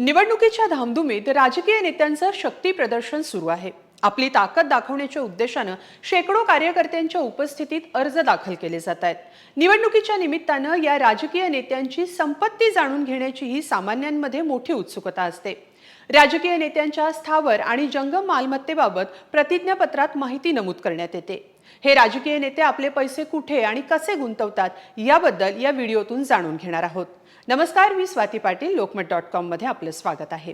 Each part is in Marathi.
निवडणुकीच्या धामधुमीत राजकीय नेत्यांचं शक्ती प्रदर्शन सुरू आहे. आपली ताकद दाखवण्याच्या उद्देशानं शेकडो कार्यकर्त्यांच्या उपस्थितीत अर्ज दाखल केले जात आहेत. निवडणुकीच्या निमित्तानं या राजकीय नेत्यांची संपत्ती जाणून घेण्याची ही सामान्यांमध्ये मोठी उत्सुकता असते. राजकीय नेत्यांच्या स्थावर आणि जंगम मालमत्तेबाबत प्रतिज्ञापत्रात माहिती नमूद करण्यात येते. हे राजकीय नेते आपले पैसे कुठे आणि कसे गुंतवतात याबद्दल या व्हिडिओतून जाणून घेणार आहोत. नमस्कार मी स्वाती पाटील लोकमत डॉट कॉममध्ये आपलं स्वागत आहे.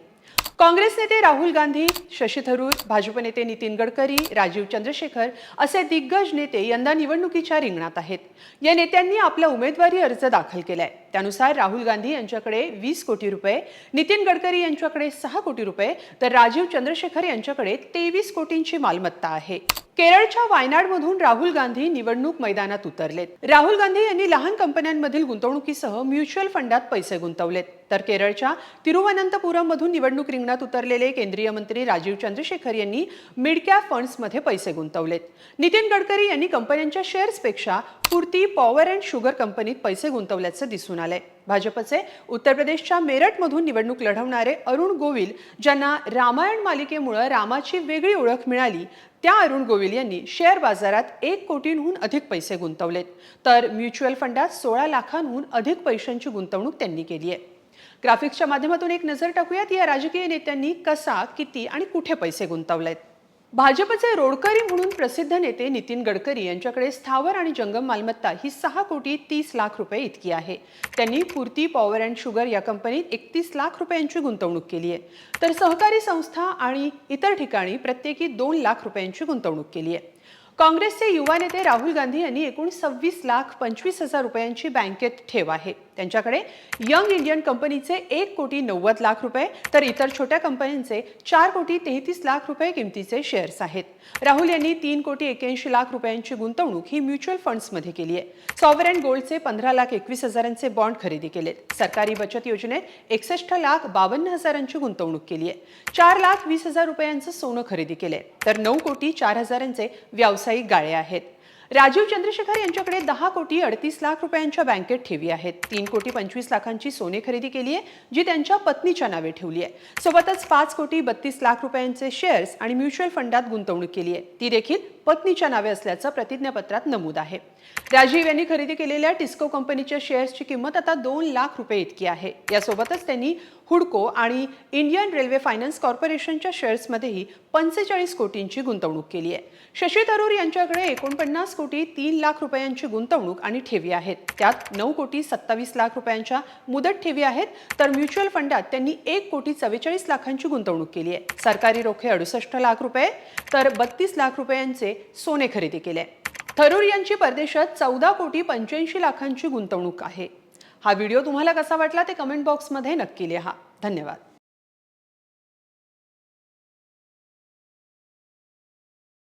काँग्रेस नेते राहुल गांधी शशी थरूर भाजप नेते नितीन गडकरी राजीव चंद्रशेखर असे दिग्गज नेते यंदा निवडणुकीच्या रिंगणात आहेत. या नेत्यांनी आपला उमेदवारी अर्ज दाखल केलाय. त्यानुसार राहुल गांधी यांच्याकडे वीस कोटी रुपये नितीन गडकरी यांच्याकडे सहा कोटी रुपये तर राजीव चंद्रशेखर यांच्याकडे तेवीस कोटींची मालमत्ता आहे. केरळच्या वायनाडमधून राहुल गांधी निवडणूक मैदानात उतरलेत. राहुल गांधी यांनी लहान कंपन्यांमधील गुंतवणुकीसह म्युच्युअल फंडात पैसे गुंतवलेत. तर केरळच्या तिरुवनंतपुरम मधून निवडणूक रिंगणात उतरलेले केंद्रीय मंत्री राजीव चंद्रशेखर यांनी मिडकॅप फंड्समध्ये पैसे गुंतवलेत. नितीन गडकरी यांनी कंपन्यांच्या शेअर्सपेक्षा पुरती पॉवर अँड शुगर कंपनीत पैसे गुंतवल्याचं दिसून आलंय. भाजपचे उत्तर प्रदेशच्या मेरठमधून निवडणूक लढवणारे अरुण गोविल ज्यांना रामायण मालिकेमुळे रामाची वेगळी ओळख मिळाली त्या अरुण गोविल यांनी शेअर बाजारात एक कोटींहून अधिक पैसे गुंतवलेत. तर म्युच्युअल फंडात सोळा लाखांहून अधिक पैशांची गुंतवणूक त्यांनी केली आहे. ग्राफिक्सच्या माध्यमातून एक नजर टाकूयात या राजकीय नेत्यांनी कसा किती आणि कुठे पैसे गुंतवलेत? भाजपचे रोडकरी म्हणून प्रसिद्ध नेते नितीन गडकरी यांच्याकडे स्थावर आणि जंगम मालमत्ता ही सहा कोटी तीस लाख रुपये इतकी आहे. त्यांनी पूर्ती पॉवर अँड शुगर या कंपनीत एकतीस लाख रुपयांची गुंतवणूक केली आहे. तर सहकारी संस्था आणि इतर ठिकाणी प्रत्येकी दोन लाख रुपयांची गुंतवणूक केली आहे. काँग्रेसचे युवा नेते राहुल गांधी यांनी एकूण सव्वीस लाख पंचवीस हजार रुपयांची बँकेत ठेव आहे. त्यांच्याकडे यंग इंडियन कंपनीचे एक कोटी नव्वद लाख रुपये तर इतर छोट्या कंपन्यांचे चार कोटी तेहतीस लाख रुपये किमतीचे शेअर्स आहेत. राहुल यांनी तीन कोटी एक्याऐंशी लाख रुपयांची गुंतवणूक ही म्युच्युअल फंड्समध्ये केली आहे. सॉवरेन गोल्डचे पंधरा लाख एकवीस हजारांचे बॉन्ड खरेदी केलेत सरकारी बचत योजनेत एकसष्ट लाख बावन्न हजारांची गुंतवणूक केली आहे. चार लाख वीस हजार रुपयांचं सोनं खरेदी केलंय. तर नऊ कोटी चार हजारांचे व्यावसायिक गाळे आहेत. राजीव चंद्रशेखर यांच्याकडे दहा कोटी अडतीस लाख रुपयांच्या बँकेत ठेवी आहेत. तीन कोटी पंचवीस लाखांची सोने खरेदी केली आहे जी त्यांच्या पत्नीच्या नावे ठेवली आहे. सोबतच पाच कोटी बत्तीस लाख रुपयांचे शेअर्स आणि म्युच्युअल फंडात गुंतवणूक केली आहे. ती देखील पत्नीच्या नावे असल्याचं प्रतिज्ञापत्रात नमूद आहे. राजीव यांनी खरेदी केलेल्या टिस्को कंपनीच्या शेअर्सची किंमत आता दोन लाख रुपये इतकी आहे. यासोबतच त्यांनी हुडको आणि इंडियन रेल्वे फायनान्स कॉर्पोरेशनच्या शेअर्समध्येही पंचेचाळीस कोटींची गुंतवणूक केली आहे. शशी थरूर यांच्याकडे एकोणपन्नास कोटी तीन लाख रुपयांची गुंतवणूक आणि ठेवी आहेत. त्यात नऊ कोटी सत्तावीस लाख रुपयांच्या मुदत ठेवी आहेत. तर म्युच्युअल फंडात त्यांनी एक कोटी चव्वेचाळीस लाखांची गुंतवणूक केली आहे. सरकारी रोखे अडुसष्ट लाख रुपये तर बत्तीस लाख रुपयांचे सोने खरेदी केले. थरूर यांची परदेशात चौदा कोटी पंच्याऐंशी लाखांची गुंतवणूक आहे. हा व्हिडिओ तुम्हाला कसा वाटला ते कमेंट बॉक्समध्ये नक्की लिहा. धन्यवाद.